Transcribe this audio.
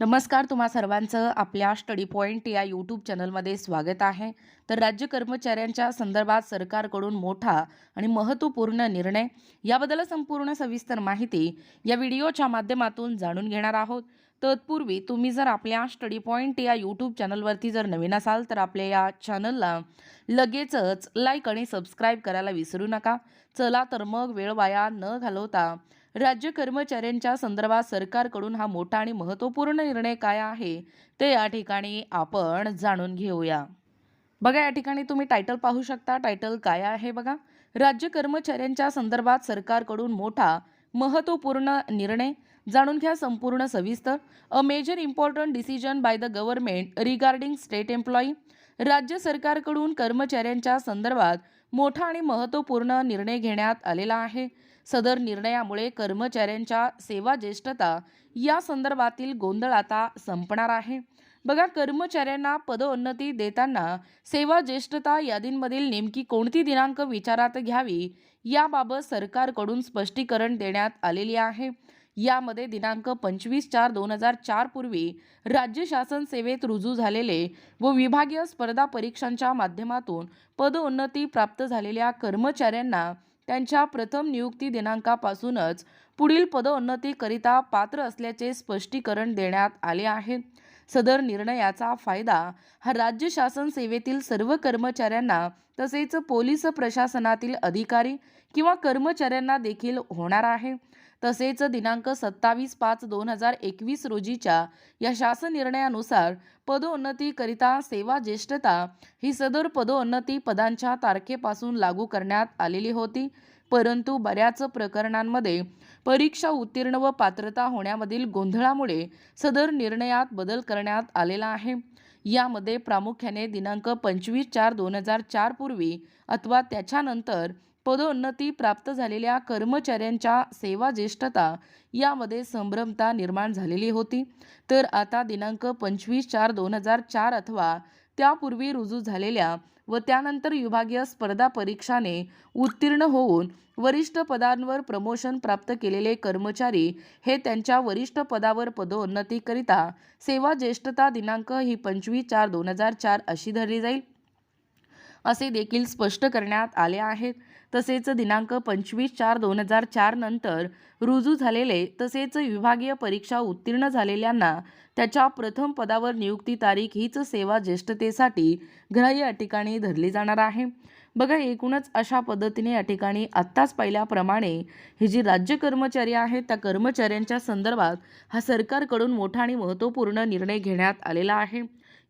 नमस्कार तुम्हा सर्वांचं आपल्या स्टडी पॉईंट या यूट्यूब चॅनलमध्ये स्वागत आहे. तर राज्य कर्मचाऱ्यांच्या संदर्भात सरकारकडून मोठा आणि महत्त्वपूर्ण निर्णय याबद्दल संपूर्ण सविस्तर माहिती या व्हिडिओच्या माध्यमातून जाणून घेणार आहोत. तत्पूर्वी तुम्ही जर आपल्या स्टडी पॉईंट या यूट्यूब चॅनलवरती जर नवीन असाल तर आपल्या या चॅनलला लगेचच लाईक आणि सबस्क्राईब करायला विसरू नका. चला तर मग वेळ वाया न घालवता राज्य कर्मचाऱ्यांच्या संदर्भात सरकारकडून हा मोठा आणि महत्त्वपूर्ण निर्णय काय आहे ते या ठिकाणी आपण जाणून घेऊया. बघा या ठिकाणी तुम्ही टायटल पाहू शकता. टायटल काय आहे बघा? राज्य कर्मचाऱ्यांच्या संदर्भात सरकारकडून मोठा महत्त्वपूर्ण निर्णय. जाणून घ्या संपूर्ण सविस्तर. A major important decision by the government regarding state employee राज्य सरकारकडून कर्मचाऱ्यांच्या संदर्भात मोठा आणि महत्त्वपूर्ण निर्णय घेण्यात आलेला आहे. सदर निर्णयामुळे कर्मचाऱ्यांच्या सेवा ज्येष्ठता या संदर्भातील गोंधळ आता संपणार आहे. बघा कर्मचाऱ्यांना पदोन्नती देताना सेवा ज्येष्ठता यादींमधील नेमकी कोणती दिनांक विचारात घ्यावी याबाबत सरकारकडून स्पष्टीकरण देण्यात आलेली आहे. यामध्ये दिनांक पंचवीस चार दोन हजार चार पूर्वी राज्य शासन सेवेत रुजू झालेले व विभागीय स्पर्धा परीक्षांच्या माध्यमातून पदोन्नती प्राप्त झालेल्या कर्मचाऱ्यांना त्यांच्या प्रथम नियुक्ती दिनांकापासूनच पुढील पदोन्नतीकरिता पात्र असल्याचे स्पष्टीकरण देण्यात आले आहे. सदर निर्णयाचा फायदा हा राज्य शासन सेवेतील सर्व कर्मचाऱ्यांना तसेच पोलीस प्रशासनातील अधिकारी किंवा कर्मचाऱ्यांना देखील होणार आहे. तसेच दिनांक सत्तावीस पाच दोन हजार एकवीस रोजीच्या या शासन निर्णयानुसार पदोन्नतीकरिता सेवा ज्येष्ठता ही सदर पदोन्नती पदांच्या तारखेपासून लागू करण्यात आलेली होती. परंतु बऱ्याच प्रकरणांमध्ये परीक्षा उत्तीर्ण व पात्रता होण्यामधील गोंधळामुळे सदर निर्णयात बदल करण्यात आलेला आहे. यामध्ये प्रामुख्याने दिनांक पंचवीस चार दोन हजार चार पूर्वी अथवा त्याच्यानंतर पदोन्नती प्राप्त झालेल्या कर्मचाऱ्यांच्या सेवा ज्येष्ठता यामध्ये संभ्रमता निर्माण झालेली होती. तर आता दिनांक पंचवीस चार दोन हजार चार अथवा त्यापूर्वी रुजू झालेल्या व त्यानंतर विभागीय स्पर्धा परीक्षाने उत्तीर्ण होऊन वरिष्ठ पदांवर प्रमोशन प्राप्त केलेले कर्मचारी हे त्यांच्या वरिष्ठ पदावर पदोन्नतीकरिता सेवा ज्येष्ठता दिनांक ही पंचवीस चार दोन हजार चार अशी धरली जाईल. असे देखील स्पष्ट करण्यात आले आहेत. तसेच दिनांक पंचवीस चार दोन हजार चार नंतर रुजू झालेले तसेच विभागीय परीक्षा उत्तीर्ण झालेल्यांना त्याच्या प्रथम पदावर नियुक्ती तारीख हीच सेवा ज्येष्ठतेसाठी ग्राह्य या ठिकाणी धरली जाणार आहे. बघा एकूणच अशा पद्धतीने या ठिकाणी आत्ताच पाहिल्याप्रमाणे ही जी राज्य कर्मचारी आहेत त्या कर्मचाऱ्यांच्या संदर्भात हा सरकारकडून मोठा आणि महत्त्वपूर्ण निर्णय घेण्यात आलेला आहे.